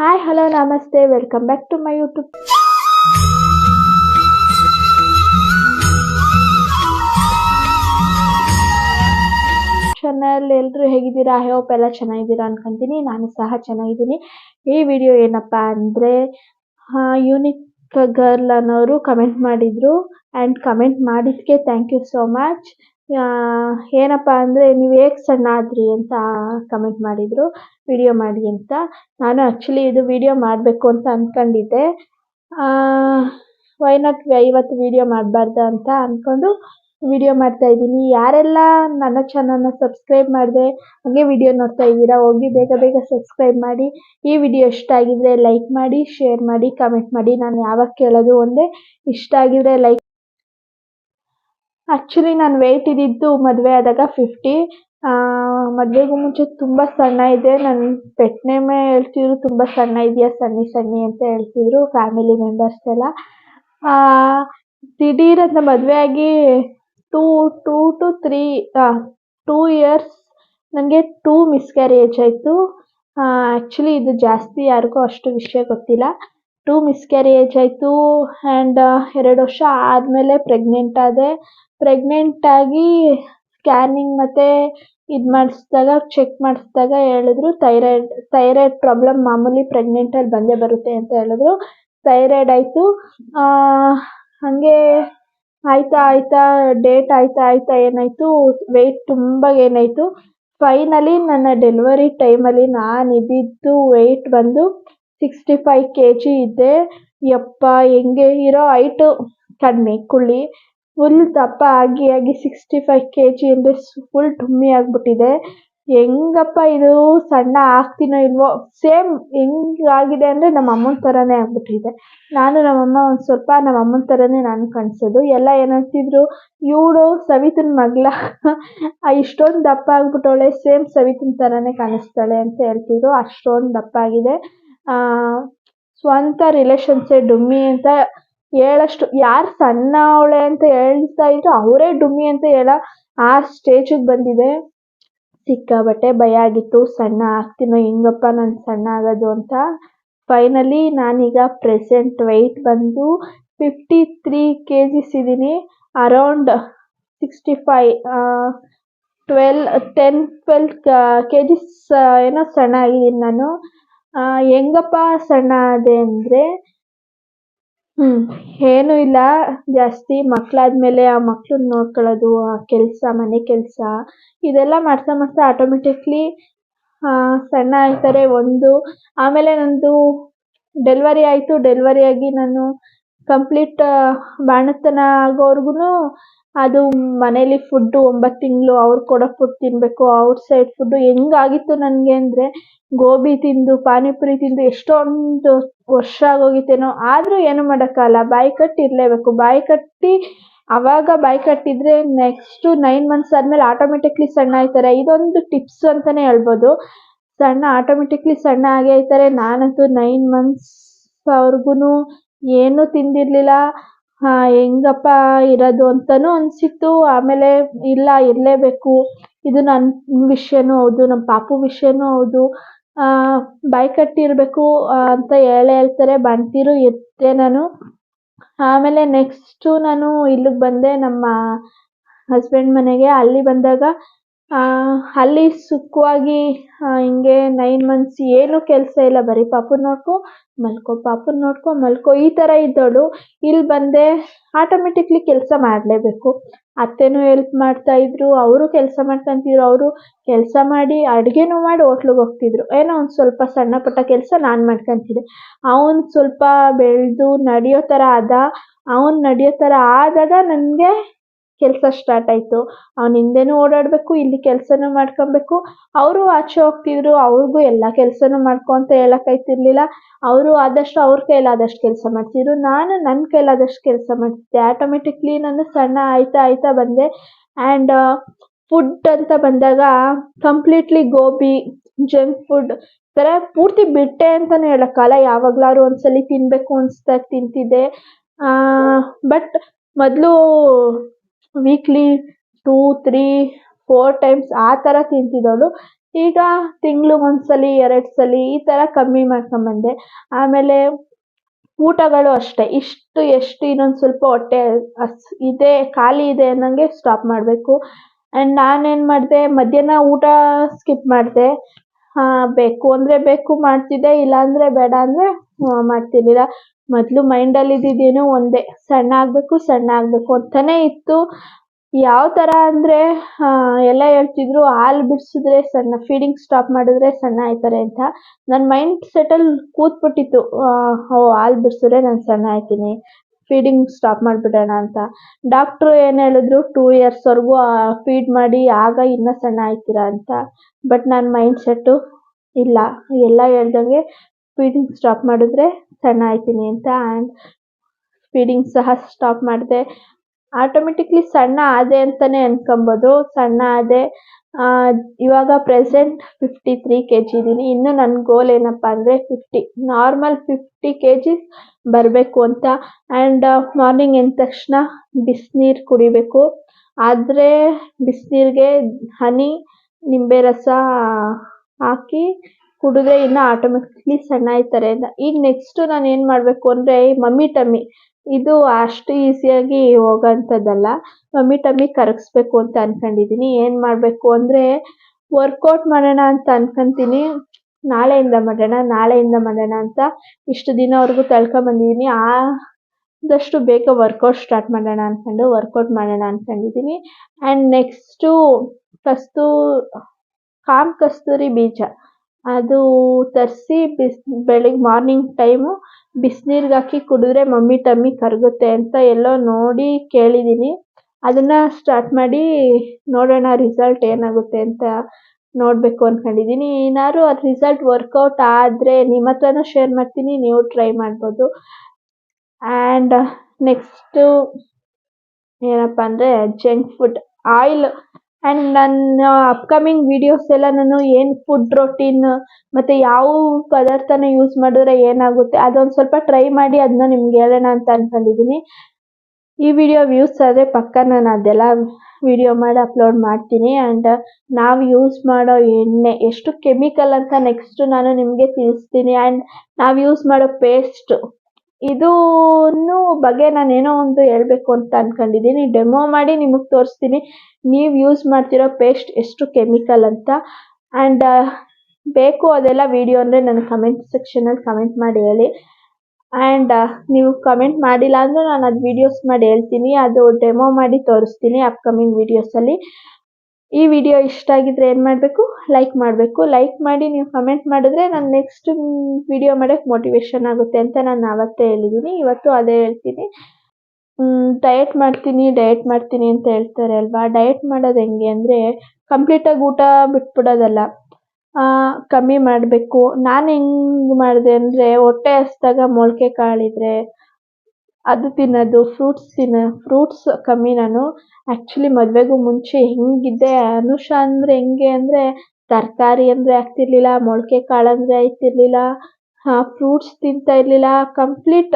Hi hello ನಮಸ್ತೆ welcome back to my YouTube channel ಎಲ್ಲರೂ ಹೇಗಿದ್ದೀರಾ? ಹೋಪ್ ಎಲ್ಲ ಚೆನ್ನಾಗಿದ್ದೀರಾ ಅನ್ಕೊಂತೀನಿ. ನಾನು ಸಹ ಚೆನ್ನಾಗಿದ್ದೀನಿ. ಈ ವಿಡಿಯೋ ಏನಪ್ಪ ಅಂದರೆ ಯೂನಿಕ್ ಗರ್ಲ್ ಅನ್ನೋರು ಕಮೆಂಟ್ ಮಾಡಿದ್ರು. ಆ್ಯಂಡ್ ಕಮೆಂಟ್ ಮಾಡಿದ್ದಕ್ಕೆ ಥ್ಯಾಂಕ್ ಯು ಸೋ ಮಚ್ ಏನಪ್ಪ ಅಂದರೆ ನೀವು ಹೇಗೆ ಸಣ್ಣ ಆದ್ರಿ ಅಂತ ಕಮೆಂಟ್ ಮಾಡಿದ್ರು. ವಿಡಿಯೋ ಮಾಡಿ ಅಂತ. ನಾನು ಆ್ಯಕ್ಚುಲಿ ಇದು ವಿಡಿಯೋ ಮಾಡಬೇಕು ಅಂತ ಅಂದ್ಕೊಂಡಿದ್ದೆ ವೈ ನಾಟ್ ಇವತ್ತು ವಿಡಿಯೋ ಮಾಡಬಾರ್ದು ಅಂತ ಅಂದ್ಕೊಂಡು ವಿಡಿಯೋ ಮಾಡ್ತಾ ಇದ್ದೀನಿ. ಯಾರೆಲ್ಲ ನನ್ನ ಚಾನಲ್ನ ಸಬ್ಸ್ಕ್ರೈಬ್ ಮಾಡಿದೆ, ಹಾಗೆ ವಿಡಿಯೋ ನೋಡ್ತಾ ಇದ್ದೀರಾ, ಹೋಗಿ ಬೇಗ ಬೇಗ ಸಬ್ಸ್ಕ್ರೈಬ್ ಮಾಡಿ. ಈ ವಿಡಿಯೋ ಇಷ್ಟ ಆಗಿದ್ರೆ ಲೈಕ್ ಮಾಡಿ ಶೇರ್ ಮಾಡಿ ಕಮೆಂಟ್ ಮಾಡಿ. ನಾನು ಯಾವಾಗ ಕೇಳೋದು ಒಂದೇ, ಇಷ್ಟ ಆಗಿದ್ರೆ ಲೈಕ್ ಆ್ಯಕ್ಚುಲಿ ನಾನು ವೆಯ್ಟ್ ಇದ್ದಿದ್ದು ಮದುವೆ ಆದಾಗ ಫಿಫ್ಟಿ ಮದುವೆಗೂ ಮುಂಚೆ ತುಂಬ ಸಣ್ಣ ಇದ್ದೆ. ನನ್ನ ಪೆಟ್ ನೇಮೇ ಹೇಳ್ತಿದ್ರು, ತುಂಬ ಸಣ್ಣ ಇದೆಯಾ ಸಣ್ಣ ಸಣ್ಣ ಅಂತ ಹೇಳ್ತಿದ್ರು ಫ್ಯಾಮಿಲಿ ಮೆಂಬರ್ಸ್ ಎಲ್ಲ ದಿಢೀರ್ ಅಂತ ಮದುವೆ ಆಗಿ two two two three two years ನನಗೆ ಟೂ ಮಿಸ್ಕ್ಯಾರೇಜ್ ಆಯಿತು. ಆ್ಯಕ್ಚುಲಿ ಇದು ಜಾಸ್ತಿ ಯಾರಿಗೂ ಅಷ್ಟು ವಿಷಯ ಗೊತ್ತಿಲ್ಲ. ಟೂ ಮಿಸ್ಕ್ಯಾರೇಜ್ ಆಯಿತು ಆ್ಯಂಡ್ ಎರಡು ವರ್ಷ ಆದಮೇಲೆ ಪ್ರೆಗ್ನೆಂಟ್ ಆದೆ. ಪ್ರೆಗ್ನೆಂಟ್ ಆಗಿ ಸ್ಕ್ಯಾನಿಂಗ್ ಮತ್ತೆ ಇದು ಮಾಡಿಸಿದಾಗ ಚೆಕ್ ಮಾಡಿಸಿದಾಗ ಹೇಳಿದ್ರು ಥೈರಾಯ್ಡ್ ಥೈರಾಯ್ಡ್ ಪ್ರಾಬ್ಲಮ್ ಮಾಮೂಲಿ ಪ್ರೆಗ್ನೆಂಟಲ್ಲಿ ಬಂದೇ ಬರುತ್ತೆ ಅಂತ ಹೇಳಿದ್ರು. ಥೈರಾಯ್ಡ್ ಆಯಿತು. ಹಾಗೆ ಆಯ್ತಾ ಆಯ್ತಾ ಡೇಟ್ ಆಯ್ತಾ ಆಯ್ತಾ ಏನಾಯಿತು ವೆಯ್ಟ್ ತುಂಬ ಏನಾಯಿತು. ಫೈನಲಿ ನನ್ನ ಡೆಲಿವರಿ ಟೈಮಲ್ಲಿ ನಾನು ಇದ್ದಿದ್ದು ವೆಯ್ಟ್ ಬಂದು ಸಿಕ್ಸ್ಟಿ ಫೈವ್ ಕೆ ಜಿ ಇದ್ದೆ. ಯಪ್ಪಾ, ಹೆಂಗೆ ಇರೋ ಹೈಟು ಕಡಿಮೆ, ಕುಳ್ಳಿ. ಫುಲ್ ದಪ್ಪ ಆಗಿ ಆಗಿ ಸಿಕ್ಸ್ಟಿ ಫೈವ್ ಕೆ ಜಿ ಅಂದರೆ ಫುಲ್ ಡುಮ್ಮಿ ಆಗಿಬಿಟ್ಟಿದೆ. ಹೆಂಗಪ್ಪ ಇದು ಸಣ್ಣ ಆಗ್ತೀನೋ ಇಲ್ವೋ ಸೇಮ್ ಹೆಂಗಾಗಿದೆ ಅಂದರೆ ನಮ್ಮ ಅಮ್ಮನ ಥರನೇ ಆಗಿಬಿಟ್ಟಿದೆ. ನಾನು ನಮ್ಮಮ್ಮ ಒಂದು ಸ್ವಲ್ಪ, ನಮ್ಮ ಅಮ್ಮನ ಥರನೇ ನಾನು ಕಾಣಿಸೋದು. ಎಲ್ಲ ಏನಂತಿದ್ರು ಇವಳು ಸವಿತನ ಮಗಳ. ಇಷ್ಟೊಂದು ದಪ್ಪ ಆಗಿಬಿಟ್ಟವಳೆ ಸೇಮ್ ಸವಿತನ ಥರನೇ ಕಾಣಿಸ್ತಾಳೆ ಅಂತ ಹೇಳ್ತಿದ್ರು. ಅಷ್ಟೊಂದು ದಪ್ಪ ಆಗಿದೆ. ಸ್ವಂತ ರಿಲೇಷನ್ಸೇ ಡುಮ್ಮಿ ಅಂತ ಹೇಳೋಷ್ಟು ಯಾರು ಸಣ್ಣ ಅವಳೆ ಅಂತ ಹೇಳ್ತಾ ಇದ್ರು ಅವರೇ ಡುಮ್ಮಿ ಅಂತ ಹೇಳ ಆ ಸ್ಟೇಜಿಗೆ ಬಂದಿದೆ. ಸಿಕ್ಕಾಪಟ್ಟೆ ಭಯ ಆಗಿತ್ತು. ಸಣ್ಣ ಆಗ್ತೀನೋ ಹೆಂಗಪ್ಪ ನಾನು ಸಣ್ಣ ಆಗೋದು ಅಂತ. ಫೈನಲಿ ನಾನೀಗ ಪ್ರೆಸೆಂಟ್ ವೆಯ್ಟ್ ಬಂದು ಫಿಫ್ಟಿ ತ್ರೀ ಕೆ ಜಿಸ್ ಇದ್ದೀನಿ around sixty five twelve ten twelve K Gs ಏನೋ ಸಣ್ಣ ಆಗಿದ್ದೀನಿ ನಾನು. ಹೆಂಗಪ್ಪ ಸಣ್ಣ ಆದೆ ಅಂದರೆ ಹ್ಞೂ ಏನೂ ಇಲ್ಲ. ಜಾಸ್ತಿ ಮಕ್ಕಳಾದ್ಮೇಲೆ ಆ ಮಕ್ಳನ್ನ ನೋಡ್ಕೊಳ್ಳೋದು, ಆ ಕೆಲಸ, ಮನೆ ಕೆಲಸ, ಇದೆಲ್ಲ ಮಾಡ್ತಾ ಮಾಡ್ತಾ ಆಟೋಮೆಟಿಕ್ಲಿ ಸಣ್ಣ ಆಗ್ತಾರೆ ಒಂದು. ಆಮೇಲೆ ನನ್ನದು ಡೆಲ್ವರಿ ಆಯಿತು. ಡೆಲ್ವರಿ ಆಗಿ ನಾನು ಕಂಪ್ಲೀಟ್ ಬಾಣಂತನ ಆಗೋವರ್ಗು ಅದು ಮನೇಲಿ ಫುಡ್ಡು ಒಂಬತ್ತು ತಿಂಗಳು ಅವ್ರು ಕೊಡೋ ಫುಡ್ ತಿನ್ನಬೇಕು ಔಟ್ಸೈಡ್ ಫುಡ್ಡು ಹೆಂಗಾಗಿತ್ತು ನನಗೆ ಅಂದರೆ ಗೋಬಿ ತಿಂದು, ಪಾನಿಪುರಿ ತಿಂದು ಎಷ್ಟೊಂದು ವರ್ಷ ಆಗೋಗಿತ್ತೇನೋ. ಆದರೂ ಏನೂ ಮಾಡೋಕ್ಕಾಗಲ್ಲ, ಬಾಯಿ ಕಟ್ಟಿ ಇರಲೇಬೇಕು. ಬಾಯಿ ಕಟ್ಟಿ, ಅವಾಗ ಬಾಯಿ ಕಟ್ಟಿದ್ರೆ ನೆಕ್ಸ್ಟು ನೈನ್ ಮಂತ್ಸ್ ಆದಮೇಲೆ ಆಟೋಮೆಟಿಕ್ಲಿ ಸಣ್ಣ ಆಯ್ತಾರೆ ಇದೊಂದು ಟಿಪ್ಸ್ ಅಂತಲೇ ಹೇಳ್ಬೋದು. ಸಣ್ಣ ಆಟೋಮೆಟಿಕ್ಲಿ ಸಣ್ಣ ಆಗೇ ಆಯ್ತಾರೆ ನಾನಂತೂ ನೈನ್ ಮಂತ್ಸ್ ಅವ್ರಿಗೂ ಏನೂ ತಿಂದಿರಲಿಲ್ಲ. ಹೆಂಗಪ್ಪ ಇರೋದು ಅಂತಲೂ ಅನಿಸಿತ್ತು. ಆಮೇಲೆ ಇಲ್ಲ, ಇರಲೇಬೇಕು. ಇದು ನನ್ನ ವಿಷಯನೂ ಹೌದು ನಮ್ಮ ಪಾಪು ವಿಷಯನೂ ಹೌದು. ಆ ಕಟ್ಟಿ ಇರಬೇಕು ಅಂತ ಹೇಳೇ ಹೇಳ್ತಾರೆ. ಬಂತಿರು ಇರ್ತೆ ನಾನು. ಆಮೇಲೆ ನೆಕ್ಸ್ಟು ನಾನು ಇಲ್ಲಿಗೆ ಬಂದೆ ನಮ್ಮ ಹಸ್ಬೆಂಡ್ ಮನೆಗೆ. ಅಲ್ಲಿ ಬಂದಾಗ ಅಲ್ಲಿ ಸುಖವಾಗಿ ಹಿಂಗೆ ನೈನ್ ಮಂತ್ಸ್ ಏನೂ ಕೆಲಸ ಇಲ್ಲ. ಬರೀ ಪಾಪುನ ನೋಡ್ಕೊ, ಮಲ್ಕೋ ಪಾಪುನ ನೋಡ್ಕೊ, ಮಲ್ಕೋ. ಈ ಥರ ಇದ್ದವಳು ಇಲ್ಲಿ ಬಂದೆ ಆಟೋಮೆಟಿಕ್ಲಿ ಕೆಲಸ ಮಾಡಲೇಬೇಕು. ಅತ್ತೆನೂ ಹೆಲ್ಪ್ ಮಾಡ್ತಾಯಿದ್ರು ಅವರು ಕೆಲಸ ಮಾಡ್ಕೊಂತಿದ್ರು, ಅವರು ಕೆಲಸ ಮಾಡಿ ಅಡುಗೆನೂ ಮಾಡಿ ಹೋಟ್ಲಿಗೆ ಹೋಗ್ತಿದ್ರು. ಏನೋ ಒಂದು ಸ್ವಲ್ಪ ಸಣ್ಣ ಪುಟ್ಟ ಕೆಲಸ ನಾನು ಮಾಡ್ಕೊಂತಿದ್ದೆ. ಅವನ್ ಸ್ವಲ್ಪ ಬೆಳೆದು ನಡೆಯೋ ಥರ ಆದ ಅವನು ನಡೆಯೋ ಥರ ಆದಾಗ ನನಗೆ ಕೆಲಸ ಸ್ಟಾರ್ಟ್ ಆಯಿತು. ಅವ್ನ ಹಿಂದೆನೂ ಓಡಾಡಬೇಕು, ಇಲ್ಲಿ ಕೆಲಸನೂ ಮಾಡ್ಕೊಬೇಕು. ಅವರು ಆಚೆ ಹೋಗ್ತಿದ್ರು, ಅವ್ರಿಗೂ ಎಲ್ಲ ಕೆಲಸನೂ ಮಾಡ್ಕೊ ಅಂತ ಹೇಳೋಕ್ಕಾಗ್ತಿರ್ಲಿಲ್ಲ ಅವರು ಆದಷ್ಟು ಅವ್ರ ಕೈಲಾದಷ್ಟು ಕೆಲಸ ಮಾಡ್ತಿದ್ರು. ನಾನು ನನ್ನ ಕೈಲಾದಷ್ಟು ಕೆಲಸ ಮಾಡ್ತಿದ್ದೆ. ಆಟೋಮೆಟಿಕ್ಲಿ ನಾನು ಸಣ್ಣ ಆಯ್ತಾ ಆಯ್ತಾ ಬಂದೆ. ಆ್ಯಂಡ್ ಫುಡ್ ಅಂತ ಬಂದಾಗ ಕಂಪ್ಲೀಟ್ಲಿ ಗೋಬಿ ಜಂಕ್ ಫುಡ್ ಥರ ಪೂರ್ತಿ ಬಿಟ್ಟೆ ಅಂತಲೇ ಹೇಳೋಕ್ಕಲ್ಲ ಯಾವಾಗಲಾದ್ರು ಒಂದ್ಸಲಿ ತಿನ್ನಬೇಕು ಅನಿಸ್ದಾಗ ತಿಂತಿದ್ದೆ. ಬಟ್ ಮೊದಲು weekly two three four times ಆ ಥರ ತಿಂತಿದ್ದವಳು ಈಗ ತಿಂಗಳು ಒಂದ್ಸಲಿ, ಎರಡು ಸಲಿ ಈ ಥರ ಕಮ್ಮಿ ಮಾಡ್ಕೊಂಬಂದೆ ಆಮೇಲೆ ಊಟಗಳು ಅಷ್ಟೇ. ಇಷ್ಟು, ಎಷ್ಟು ಇನ್ನೊಂದು ಸ್ವಲ್ಪ ಹೊಟ್ಟೆ ಅಸ್ ಇದೆ, ಖಾಲಿ ಇದೆ ಅನ್ನೋಂಗೆ ಸ್ಟಾಪ್ ಮಾಡಬೇಕು. ಆ್ಯಂಡ್ ನಾನೇನು ಮಾಡಿದೆ, ಮಧ್ಯಾಹ್ನ ಊಟ ಸ್ಕಿಪ್ ಮಾಡಿದೆ. ಬೇಕು ಅಂದರೆ ಬೇಕು ಮಾಡ್ತಿದ್ದೆ, ಇಲ್ಲಾಂದರೆ ಬೇಡ ಅಂದರೆ ಮಾಡ್ತಿರ್ಲಿಲ್ಲ. ಮೊದಲು ಮೈಂಡಲ್ಲಿ ಇದ್ದಿದ್ದೇನು ಒಂದೇ, ಸಣ್ಣ ಆಗಬೇಕು ಸಣ್ಣ ಆಗಬೇಕು ಅಂತಲೇ ಇತ್ತು. ಯಾವ ಥರ ಅಂದರೆ ಎಲ್ಲ ಹೇಳ್ತಿದ್ರು, ಹಾಲು ಬಿಡಿಸಿದ್ರೆ ಸಣ್ಣ ಫೀಡಿಂಗ್ ಸ್ಟಾಪ್ ಮಾಡಿದ್ರೆ ಸಣ್ಣ ಆಯ್ತಾರೆ ಅಂತ. ನನ್ನ ಮೈಂಡ್ ಸೆಟ್ಟಲ್ಲಿ ಕೂತ್ಬಿಟ್ಟಿತ್ತು ಓ, ಹಾಲು ಬಿಡಿಸಿದ್ರೆ ನಾನು ಸಣ್ಣ ಆಯ್ತೀನಿ ಫೀಡಿಂಗ್ ಸ್ಟಾಪ್ ಮಾಡಿಬಿಡೋಣ ಅಂತ. ಡಾಕ್ಟ್ರು ಏನು ಹೇಳಿದ್ರು ಟೂ ಇಯರ್ಸ್ವರೆಗೂ ಫೀಡ್ ಮಾಡಿ, ಆಗ ಇನ್ನೂ ಸಣ್ಣ ಆಯ್ತೀರಾ ಅಂತ. ಬಟ್ ನನ್ನ ಮೈಂಡ್ ಸೆಟ್ಟು ಇಲ್ಲ, ಎಲ್ಲ ಹೇಳ್ದಂಗೆ ಫೀಡಿಂಗ್ ಸ್ಟಾಪ್ ಮಾಡಿದ್ರೆ ಸಣ್ಣ ಆಯ್ತೀನಿ ಅಂತ ಆ್ಯಂಡ್ ಫೀಡಿಂಗ್ ಸಹ ಸ್ಟಾಪ್ ಮಾಡಿದೆ. ಆಟೋಮೆಟಿಕ್ಲಿ ಸಣ್ಣ ಆದೆ ಅಂತಲೇ ಅನ್ಕೊಬೋದು. ಸಣ್ಣ ಆದೆ ಇವಾಗ present fifty three K G ಇದ್ದೀನಿ ಇನ್ನು ನನ್ನ ಗೋಲ್ ಏನಪ್ಪ ಅಂದರೆ fifty normal fifty K Gs ಬರಬೇಕು ಅಂತ. ಆ್ಯಂಡ್ ಮಾರ್ನಿಂಗ್ ಎದ್ದ ತಕ್ಷಣ ಬಿಸಿನೀರು ಕುಡಿಬೇಕು. ಆದರೆ ಬಿಸಿನೀರಿಗೆ ಹನಿ, ನಿಂಬೆ ರಸ ಹಾಕಿ ಕುಡಿದ್ರೆ ಇನ್ನೂ ಆಟೋಮೆಟಿಕ್ಲಿ ಸಣ್ಣ ಆಯ್ತಾರೆ ಅಂತ. ಈಗ ನೆಕ್ಸ್ಟು ನಾನು ಏನು ಮಾಡಬೇಕು ಅಂದರೆ ಮಮ್ಮಿ ಟಮ್ಮಿ ಇದು ಅಷ್ಟು ಈಸಿಯಾಗಿ ಹೋಗೋಂಥದ್ದಲ್ಲ ಮಮ್ಮಿ ಟಮ್ಮಿ ಕರಗಿಸ್ಬೇಕು ಅಂತ ಅನ್ಕೊಂಡಿದ್ದೀನಿ ಏನು ಮಾಡಬೇಕು ಅಂದರೆ ವರ್ಕೌಟ್ ಮಾಡೋಣ ಅಂತ ಅನ್ಕೊಂತೀನಿ. ನಾಳೆಯಿಂದ ಮಾಡೋಣ ನಾಳೆಯಿಂದ ಮಾಡೋಣ ಅಂತ ಇಷ್ಟು ದಿನವರೆಗೂ ತಳ್ಕೊಂಬಂದಿದ್ದೀನಿ ಆದಷ್ಟು ಬೇಗ ವರ್ಕೌಟ್ ಸ್ಟಾರ್ಟ್ ಮಾಡೋಣ ಅಂದ್ಕೊಂಡು ವರ್ಕೌಟ್ ಮಾಡೋಣ ಅಂದ್ಕೊಂಡಿದ್ದೀನಿ ಆ್ಯಂಡ್ ನೆಕ್ಸ್ಟು ಕಸ್ತೂ ಕಾಮ್ ಕಸ್ತೂರಿ ಬೀಜ. ಅದು ತರಿಸಿ ಬಿಸ್ ಬೆಳಿಗ್ಗೆ ಮಾರ್ನಿಂಗ್ ಟೈಮು ಬಿಸಿನೀರಿಗೆ ಹಾಕಿ ಕುಡಿದ್ರೆ ಮಮ್ಮಿ ಟಮ್ಮಿ ಕರಗುತ್ತೆ ಅಂತ ಎಲ್ಲೋ ನೋಡಿ ಕೇಳಿದ್ದೀನಿ ಅದನ್ನು ಸ್ಟಾರ್ಟ್ ಮಾಡಿ ನೋಡೋಣ ರಿಸಲ್ಟ್ ಏನಾಗುತ್ತೆ ಅಂತ ನೋಡಬೇಕು ಅಂದ್ಕೊಂಡಿದ್ದೀನಿ ಏನಾದ್ರು ಅದು ರಿಸಲ್ಟ್ ವರ್ಕೌಟ್ ಆದರೆ ನಿಮ್ಮ ಹತ್ರನೂ ಶೇರ್ ಮಾಡ್ತೀನಿ, ನೀವು ಟ್ರೈ ಮಾಡ್ಬೋದು. ಆ್ಯಂಡ್ ನೆಕ್ಸ್ಟು ಏನಪ್ಪ ಅಂದರೆ ಜಂಕ್ ಫುಡ್ ಆಯಿಲ್ ಆ್ಯಂಡ್ ನನ್ನ ಅಪ್ಕಮಿಂಗ್ ವೀಡಿಯೋಸ್ ಎಲ್ಲ ನಾನು ಏನು ಫುಡ್ ರೊಟೀನ್ ಮತ್ತು ಯಾವ ಪದಾರ್ಥನ ಯೂಸ್ ಮಾಡಿದ್ರೆ ಏನಾಗುತ್ತೆ, ಅದೊಂದು ಸ್ವಲ್ಪ ಟ್ರೈ ಮಾಡಿ ಅದನ್ನ ನಿಮ್ಗೆ ಹೇಳೋಣ ಅಂತ ಅಂದ್ಕೊಂಡಿದ್ದೀನಿ ಈ ವಿಡಿಯೋ ವ್ಯೂಸ್ ಆದರೆ ಪಕ್ಕ ನಾನು ಅದೆಲ್ಲ ವಿಡಿಯೋ ಮಾಡಿ ಅಪ್ಲೋಡ್ ಮಾಡ್ತೀನಿ. ಆ್ಯಂಡ್ ನಾವು ಯೂಸ್ ಮಾಡೋ ಎಣ್ಣೆ, ಎಷ್ಟು ಕೆಮಿಕಲ್ ಅಂತ ನೆಕ್ಸ್ಟ್ ನಾನು ನಿಮಗೆ ತಿಳಿಸ್ತೀನಿ. ಆ್ಯಂಡ್ ನಾವು ಯೂಸ್ ಮಾಡೋ ಪೇಸ್ಟು ಇದೂನು ಬಗ್ಗೆ ನಾನು ಏನೋ ಒಂದು ಹೇಳಬೇಕು ಅಂತ ಅನ್ಕೊಂಡಿದ್ದೀನಿ. ಡೆಮೋ ಮಾಡಿ ನಿಮಗೆ ತೋರಿಸ್ತೀನಿ. ನೀವು ಯೂಸ್ ಮಾಡ್ತಿರೋ ಪೇಸ್ಟ್ ಎಷ್ಟು ಕೆಮಿಕಲ್ ಅಂತ. ಆ್ಯಂಡ್ ಬೇಕು ಅದೆಲ್ಲ ವಿಡಿಯೋ ಅಂದರೆ ನನ್ನ ಕಮೆಂಟ್ ಸೆಕ್ಷನಲ್ಲಿ ಕಮೆಂಟ್ ಮಾಡಿ ಹೇಳಿ. ಆ್ಯಂಡ್ ನೀವು ಕಮೆಂಟ್ ಮಾಡಿಲ್ಲ ಅಂದರೂ ನಾನು ಅದು ವೀಡಿಯೋಸ್ ಮಾಡಿ ಹೇಳ್ತೀನಿ. ಅದು ಡೆಮೋ ಮಾಡಿ ತೋರಿಸ್ತೀನಿ ಅಪ್ಕಮಿಂಗ್ ವೀಡಿಯೋಸಲ್ಲಿ ಈ ವಿಡಿಯೋ ಇಷ್ಟ ಆಗಿದ್ರೆ ಏನು ಮಾಡಬೇಕು? ಲೈಕ್ ಮಾಡಬೇಕು. ಲೈಕ್ ಮಾಡಿ ನೀವು ಕಮೆಂಟ್ ಮಾಡಿದ್ರೆ ನಾನು ನೆಕ್ಸ್ಟ್ ವಿಡಿಯೋ ಮಾಡೋಕ್ಕೆ ಮೋಟಿವೇಶನ್ ಆಗುತ್ತೆ ಅಂತ ನಾನು ಆವತ್ತೇ ಹೇಳಿದ್ದೀನಿ ಇವತ್ತು ಅದೇ ಹೇಳ್ತೀನಿ. ಡಯಟ್ ಮಾಡ್ತೀನಿ ಡಯಟ್ ಮಾಡ್ತೀನಿ ಅಂತ ಹೇಳ್ತಾರೆ ಅಲ್ವಾ? ಡಯಟ್ ಮಾಡೋದು ಹೆಂಗೆ ಅಂದರೆ ಕಂಪ್ಲೀಟಾಗಿ ಊಟ ಬಿಟ್ಬಿಡೋದಲ್ಲ. ಕಮ್ಮಿ ಮಾಡಬೇಕು. ನಾನು ಹೆಂಗೆ ಮಾಡಿದೆ ಅಂದರೆ ಹೊಟ್ಟೆ ಹಸ್ದಾಗ ಮೊಳಕೆ ಕಾಳಿದ್ರೆ ಅದು ತಿನ್ನೋದು ಫ್ರೂಟ್ಸ್ ತಿನ್ನೋ ಫ್ರೂಟ್ಸ್ ಕಮ್ಮಿ ನಾನು. ಆ್ಯಕ್ಚುಲಿ ಮದುವೆಗೂ ಮುಂಚೆ ಹೆಂಗಿದ್ದೆ ಅನುಷಾ ಅಂದರೆ ಹೆಂಗೆ ಅಂದರೆ ತರಕಾರಿ ಅಂದರೆ ಆಗ್ತಿರ್ಲಿಲ್ಲ ಮೊಳಕೆ ಕಾಳು ಅಂದರೆ ಆಯ್ತಿರ್ಲಿಲ್ಲ ಫ್ರೂಟ್ಸ್ ತಿಂತಾ ಇರಲಿಲ್ಲ ಕಂಪ್ಲೀಟ್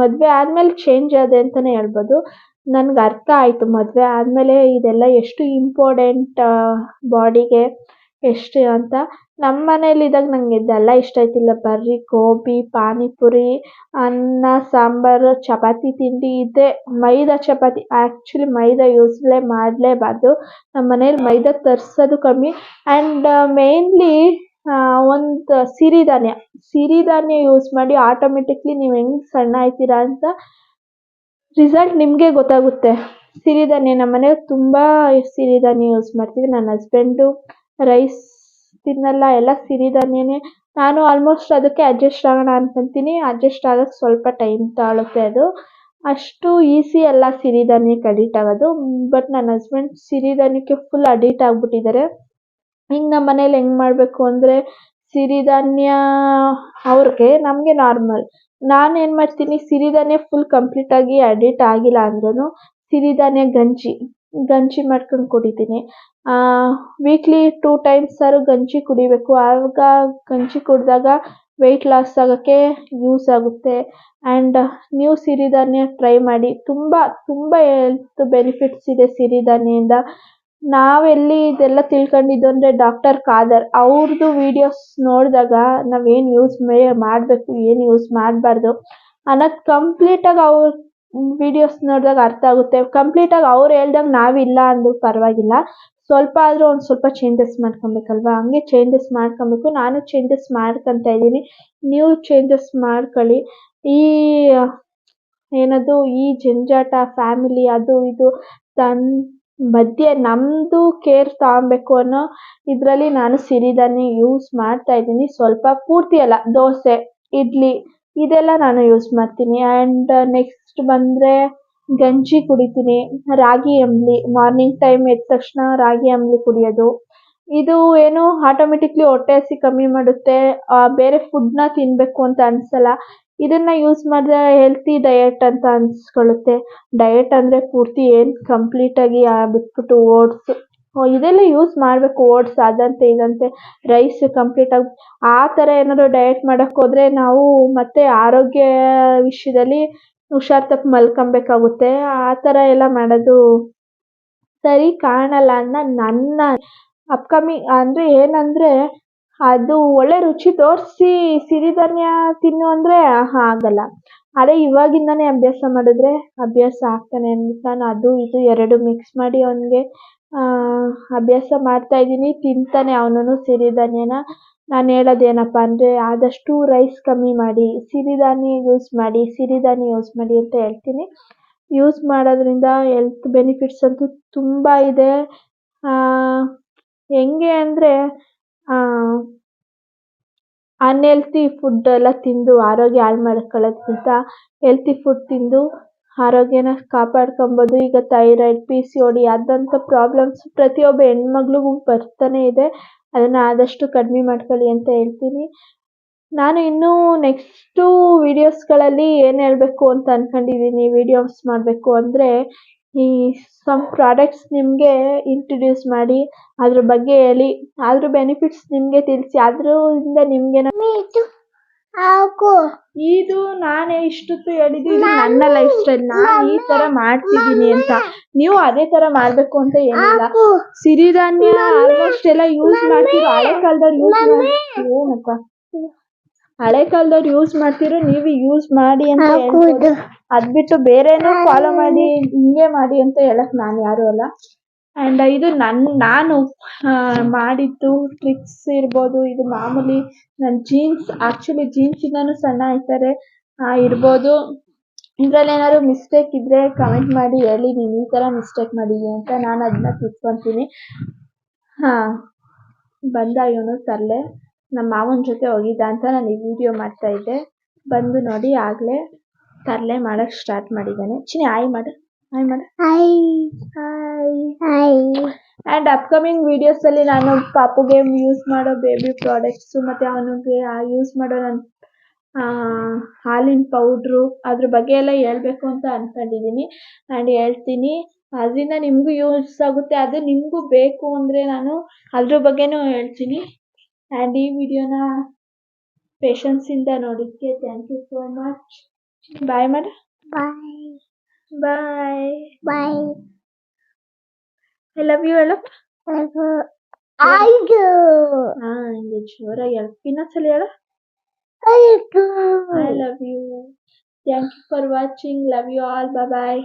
ಮದುವೆ ಆದಮೇಲೆ ಚೇಂಜ್ ಆದೆ ಅಂತಲೇ ಹೇಳ್ಬೋದು. ನನ್ಗೆ ಅರ್ಥ ಆಯಿತು ಮದುವೆ ಆದಮೇಲೆ ಇದೆಲ್ಲ ಎಷ್ಟು ಇಂಪಾರ್ಟೆಂಟ್ ಬಾಡಿಗೆ ಎಷ್ಟು ಅಂತ. ನಮ್ಮ ಮನೇಲಿದ್ದಾಗ ನಂಗೆ ಇದೆಲ್ಲ ಇಷ್ಟ ಆಯ್ತಿಲ್ಲ. ಬರೀ ಗೋಬಿ, ಪಾನಿಪುರಿ, ಅನ್ನ, ಸಾಂಬಾರು, ಚಪಾತಿ ತಿಂಡಿ ಇದೆ. ಮೈದಾ ಚಪಾತಿ. ಆ್ಯಕ್ಚುಲಿ ಮೈದಾ ಯೂಸ್ಲೇ ಮಾಡಲೇಬಾರ್ದು. ನಮ್ಮ ಮನೇಲಿ ಮೈದಾ ತರಿಸೋದು ಕಮ್ಮಿ. ಆ್ಯಂಡ್ ಮೇನ್ಲಿ ಒಂದು ಸಿರಿಧಾನ್ಯ ಸಿರಿಧಾನ್ಯ ಯೂಸ್ ಮಾಡಿ ಆಟೋಮೆಟಿಕ್ಲಿ ನೀವು ಹೆಂಗೆ ಸಣ್ಣ ಆಗ್ತೀರಾ ಅಂತ ರಿಸಲ್ಟ್ ನಿಮಗೆ ಗೊತ್ತಾಗುತ್ತೆ. ಸಿರಿಧಾನ್ಯ ನಮ್ಮ ಮನೇಲಿ ತುಂಬ ಸಿರಿಧಾನ್ಯ ಯೂಸ್ ಮಾಡ್ತೀವಿ. ನನ್ನ ಹಸ್ಬೆಂಡು ರೈಸ್ ತಿನ್ನಲ್ಲ, ಎಲ್ಲ ಸಿರಿಧಾನ್ಯನೇ ನಾನು ಆಲ್ಮೋಸ್ಟ್ ಅದಕ್ಕೆ ಅಡ್ಜಸ್ಟ್ ಆಗೋಣ ಅನ್ಕೊಂತೀನಿ ಅಡ್ಜಸ್ಟ್ ಆಗೋಕ್ಕೆ ಸ್ವಲ್ಪ ಟೈಮ್ ತಾಳುತ್ತೆ ಅದು. ಅಷ್ಟು ಈಸಿ ಅಲ್ಲ ಸಿರಿಧಾನ್ಯಕ್ಕೆ ಅಡಿಟ್ ಆಗೋದು. ಬಟ್ ನನ್ನ ಹಸ್ಬೆಂಡ್ ಸಿರಿಧಾನ್ಯಕ್ಕೆ ಫುಲ್ ಅಡಿಟ್ ಆಗಿಬಿಟ್ಟಿದ್ದಾರೆ. ಈಗ ನಮ್ಮ ಮನೇಲಿ ಹೆಂಗೆ ಮಾಡಬೇಕು ಅಂದರೆ ಸಿರಿಧಾನ್ಯ ಅವ್ರಿಗೆ ನಮಗೆ ನಾರ್ಮಲ್ ನಾನು ಏನು ಮಾಡ್ತೀನಿ ಸಿರಿಧಾನ್ಯ ಫುಲ್ ಕಂಪ್ಲೀಟಾಗಿ ಅಡಿಟ್ ಆಗಿಲ್ಲ ಅಂದ್ರೂ ಸಿರಿಧಾನ್ಯ ಗಂಜಿ. ಗಂಜಿ ಮಾಡ್ಕೊಂಡು ಕುಡಿತೀನಿ. ವೀಕ್ಲಿ ಟೂ ಟೈಮ್ಸ್ ಸರ್ ಗಂಜಿ ಕುಡಿಬೇಕು. ಆವಾಗ ಗಂಜಿ ಕುಡಿದಾಗ ವೆಯ್ಟ್ ಲಾಸ್ ಆಗೋಕ್ಕೆ ಯೂಸ್ ಆಗುತ್ತೆ. ಆ್ಯಂಡ್ ನೀವು ಸಿರಿಧಾನ್ಯ ಟ್ರೈ ಮಾಡಿ. ತುಂಬ ತುಂಬ ಹೆಲ್ತ್ ಬೆನಿಫಿಟ್ಸ್ ಇದೆ ಸಿರಿಧಾನ್ಯದಿಂದ ನಾವೆಲ್ಲಿ ಇದೆಲ್ಲ ತಿಳ್ಕೊಂಡಿದ್ದು ಅಂದರೆ ಡಾಕ್ಟರ್ ಖಾದರ್ ಅವ್ರದ್ದು ವಿಡಿಯೋಸ್ ನೋಡಿದಾಗ ನಾವೇನು ಯೂಸ್ ಮೇ, ಮಾಡಬೇಕು, ಏನು ಯೂಸ್ ಮಾಡಬಾರ್ದು ಅನ್ನೋದು ಕಂಪ್ಲೀಟಾಗಿ ಅವ್ರ ವಿಡಿಯೋಸ್ ನೋಡಿದಾಗ ಅರ್ಥ ಆಗುತ್ತೆ. ಕಂಪ್ಲೀಟಾಗಿ ಅವ್ರು ಹೇಳ್ದಂಗೆ ನಾವಿಲ್ಲ ಅಂದ್ರೂ ಪರವಾಗಿಲ್ಲ. ಸ್ವಲ್ಪ ಆದರೂ ಒಂದು ಸ್ವಲ್ಪ ಚೇಂಜಸ್ ಮಾಡ್ಕೊಬೇಕಲ್ವಾ? ಹಂಗೆ ಚೇಂಜಸ್ ಮಾಡ್ಕೊಬೇಕು. ನಾನು ಚೇಂಜಸ್ ಮಾಡ್ಕೊತಾ ಇದ್ದೀನಿ. ನೀವು ಚೇಂಜಸ್ ಮಾಡ್ಕೊಳ್ಳಿ. ಈ, ಏನದು, ಈ ಜಂಜಾಟ ಫ್ಯಾಮಿಲಿ ಅದು ಇದು ತನ್ ಮಧ್ಯೆ ನಮ್ಮದು ಕೇರ್ ತಗೊಬೇಕು ಅನ್ನೋ ಇದರಲ್ಲಿ ನಾನು ಸಿರಿಧಾನ್ಯ ಯೂಸ್ ಮಾಡ್ತಾ ಇದ್ದೀನಿ. ಸ್ವಲ್ಪ ಪೂರ್ತಿ ಅಲ್ಲ, ದೋಸೆ, ಇಡ್ಲಿ ಇದೆಲ್ಲ ನಾನು ಯೂಸ್ ಮಾಡ್ತೀನಿ. ಆ್ಯಂಡ್ ನೆಕ್ಸ್ಟ್ ಬಂದರೆ ಗಂಜಿ ಕುಡಿತೀನಿ. ರಾಗಿ ಅಂಬಲಿ ಮಾರ್ನಿಂಗ್ ಟೈಮ್ ಎದ್ದ ತಕ್ಷಣ ರಾಗಿ ಅಂಬಲಿ ಕುಡಿಯೋದು. ಇದು ಏನು ಆಟೋಮೆಟಿಕ್ಲಿ ಹೊಟ್ಟೆ ಹಸಿ ಕಮ್ಮಿ ಮಾಡುತ್ತೆ. ಬೇರೆ ಫುಡ್ನ ತಿನ್ನಬೇಕು ಅಂತ ಅನಿಸಲ್ಲ. ಇದನ್ನು ಯೂಸ್ ಮಾಡಿದ್ರೆ ಹೆಲ್ತಿ ಡಯಟ್ ಅಂತ ಅನಿಸ್ಕೊಳ್ಳುತ್ತೆ ಡಯಟ್ ಅಂದರೆ ಪೂರ್ತಿ ಏನು ಕಂಪ್ಲೀಟಾಗಿ ಬಿಟ್ಬಿಟ್ಟು ಓಟ್ಸ್ ಇದೆಲ್ಲ ಯೂಸ್ ಮಾಡಬೇಕು, ಓಟ್ಸ್ ಅದಂತೆ, ಇದಂತೆ ರೈಸ್ ಕಂಪ್ಲೀಟಾಗಿ ಆ ಥರ ಏನಾದ್ರು ಡಯಟ್ ಮಾಡೋಕೆ ಹೋದರೆ ನಾವು ಮತ್ತೆ ಆರೋಗ್ಯ ವಿಷಯದಲ್ಲಿ ಹುಷಾರು ತಪ್ಪಿ ಮಲ್ಕೊಬೇಕಾಗುತ್ತೆ. ಆ ಥರ ಎಲ್ಲ ಮಾಡೋದು ಸರಿ ಕಾಣಲ್ಲ ಅನ್ನ ನನ್ನ ಅಪ್ಕಮಿಂಗ್ ಅಂದರೆ ಏನಂದರೆ ಅದು ಒಳ್ಳೆ ರುಚಿ ತೋರಿಸಿ ಸಿರಿಧಾನ್ಯ ತಿನ್ನು ಅಂದರೆ ಆಗಲ್ಲ. ಅದೇ ಇವಾಗಿಂದನೇ ಅಭ್ಯಾಸ ಮಾಡಿದ್ರೆ ಅಭ್ಯಾಸ ಆಗ್ತಾನೆ ನಾನು ಅದು ಇದು ಎರಡು ಮಿಕ್ಸ್ ಮಾಡಿ ಅವನಿಗೆ ಅಭ್ಯಾಸ ಮಾಡ್ತಾ ಇದ್ದೀನಿ. ತಿಂತಾನೆ ಅವನು ಸಿರಿಧಾನ್ಯನ ನಾನು ಹೇಳೋದು ಏನಪ್ಪ ಅಂದ್ರೆ ಆದಷ್ಟು ರೈಸ್ ಕಮ್ಮಿ ಮಾಡಿ ಸಿರಿಧಾನ್ಯ ಯೂಸ್ ಮಾಡಿ ಸಿರಿಧಾನ್ಯ ಯೂಸ್ ಮಾಡಿ ಅಂತ ಹೇಳ್ತೀನಿ. ಯೂಸ್ ಮಾಡೋದ್ರಿಂದ ಹೆಲ್ತ್ ಬೆನಿಫಿಟ್ಸ್ ಅಂತೂ ತುಂಬ ಇದೆ. ಹೆಂಗೆ ಅಂದರೆ ಅನ್ಹೆಲ್ತಿ ಫುಡ್ ಎಲ್ಲ ತಿಂದು, ಆರೋಗ್ಯ ಹಾಳ್ ಮಾಡ್ಕೊಳ್ಳೋದ್ಕಿಂತ ಹೆಲ್ತಿ ಫುಡ್ ತಿಂದು ಆರೋಗ್ಯನ ಕಾಪಾಡ್ಕೊಬೋದು. ಈಗ thyroid P C O D ಆದಂಥ ಪ್ರಾಬ್ಲಮ್ಸ್ ಪ್ರತಿಯೊಬ್ಬ ಹೆಣ್ಮಗ್ಳಿಗೂ ಬರ್ತಾನೆ ಇದೆ. ಅದನ್ನು ಆದಷ್ಟು ಕಡಿಮೆ ಮಾಡ್ಕೊಳ್ಳಿ ಅಂತ ಹೇಳ್ತೀನಿ. ನಾನು ಇನ್ನೂ ನೆಕ್ಸ್ಟು ವೀಡಿಯೋಸ್ಗಳಲ್ಲಿ ಏನು ಹೇಳಬೇಕು ಅಂತ ಅಂದ್ಕೊಂಡಿದ್ದೀನಿ ವೀಡಿಯೋಸ್ ಮಾಡಬೇಕು ಅಂದರೆ ಈ ಸಮ್ ಪ್ರಾಡಕ್ಟ್ಸ್ ನಿಮಗೆ ಇಂಟ್ರೊಡ್ಯೂಸ್ ಮಾಡಿ, ಅದ್ರ ಬಗ್ಗೆ ಹೇಳಿ. ಅದ್ರ ಬೆನಿಫಿಟ್ಸ್ ನಿಮಗೆ ತಿಳಿಸಿ. ಅದರಿಂದ ನಿಮ್ಗೆ ಹಾಕು. ಇದು ನಾನೇ ಇಷ್ಟೊತ್ತು ಹೇಳಿದ್ದು ಇದು ನನ್ನ ಲೈಫ್ ಸ್ಟೈಲ್ ನಾನು ಈ ತರ ಮಾಡ್ತಿದ್ದೀನಿ ಅಂತ. ನೀವು ಅದೇ ತರ ಮಾಡ್ಬೇಕು ಅಂತ ಏನಿಲ್ಲ. ಸಿರಿಧಾನ್ಯ ಆಲ್ಮೋಸ್ಟ್ ಎಲ್ಲ ಯೂಸ್ ಮಾಡ್ತೀರೋ ಹಳೆ ಕಾಲದಲ್ಲಿ ಯೂಸ್ ಮಾಡ್ತೀವಿ ಏನಪ್ಪ ಹಳೆ ಕಾಲದವ್ರು ಯೂಸ್ ಮಾಡ್ತಿರೋ ನೀವು ಯೂಸ್ ಮಾಡಿ ಅಂತ ಹೇಳ್ಬೋದು. ಹಾಕುದು ಅದ್ ಬಿಟ್ಟು ಬೇರೆನೂ ಫಾಲೋ ಮಾಡಿ ಹಿಂಗೆ ಮಾಡಿ ಅಂತ ಹೇಳಕ್ ನಾನು ಯಾರು ಅಲ್ಲ. ಅಂಡ್ ಇದು ನನ್ನ ನಾನು ಮಾಡಿದ್ದು ಟ್ರಿಕ್ಸ್ ಇರ್ಬೋದು. ಇದು ಮಾಮೂಲಿ ನನ್ನ ಜೀನ್ಸ್ ಆ್ಯಕ್ಚುಲಿ ಜೀನ್ಸ್ ಇಂದಾನು ಸಣ್ಣ ಆ, ಇರ್ಬೋದು. ಇದ್ರಲ್ಲಿ ಏನಾದ್ರು ಮಿಸ್ಟೇಕ್ ಇದ್ದರೆ ಕಮೆಂಟ್ ಮಾಡಿ ಹೇಳಿ ನೀನು ಈ ಥರ ಮಿಸ್ಟೇಕ್ ಮಾಡಿದ್ದೀನಿ ಅಂತ ನಾನು ಅದನ್ನ ತಿದ್ಕೊಂತೀನಿ ಹಾಂ ಬಂದ ಇವನು ತರಲೆ. ನಮ್ಮ ಮಾವನ ಜೊತೆ ಹೋಗಿದ್ದ ಅಂತ ನಾನು ಈ ವಿಡಿಯೋ ಮಾಡ್ತಾ ಇದ್ದೆ. ಬಂದು ನೋಡಿ ಆಗಲೇ ತರಲೆ ಮಾಡೋಕ್ಕೆ ಸ್ಟಾರ್ಟ್ ಮಾಡಿದ್ದಾನೆ. ಚಿನ್ನಿ ಆಯ್ ಮಾಡು. ಮಾಡು hi hi hi and upcoming ವೀಡಿಯೋಸಲ್ಲಿ ನಾನು ಪಾಪುಗೆ ಯೂಸ್ ಮಾಡೋ ಬೇಬಿ ಪ್ರಾಡಕ್ಟ್ಸು ಮತ್ತು ಅವನಿಗೆ ಯೂಸ್ ಮಾಡೋ ನನ್ನ ಹಾಲಿನ ಪೌಡ್ರು ಅದ್ರ ಬಗ್ಗೆ ಎಲ್ಲ ಹೇಳ್ಬೇಕು ಅಂತ ಅಂದ್ಕೊಂಡಿದ್ದೀನಿ ಆ್ಯಂಡ್ ಹೇಳ್ತೀನಿ. ಅದರಿಂದ ನಿಮಗೂ ಯೂಸ್ ಆಗುತ್ತೆ. ಅದು ನಿಮಗೂ ಬೇಕು ಅಂದರೆ ನಾನು ಅದ್ರ ಬಗ್ಗೆನೂ ಹೇಳ್ತೀನಿ. ಆ್ಯಂಡ್ ಈ ವಿಡಿಯೋನ ಪೇಷನ್ಸಿಂದ ನೋಡಿದ್ದಕ್ಕೆ thank you so much bye ಮಾಡು bye bye bye I love you ఎలా I do. Ah, இந்த சோற எப்பினா சொல்லியடா I do. I love you. Thank you for watching. Love you all. Bye bye.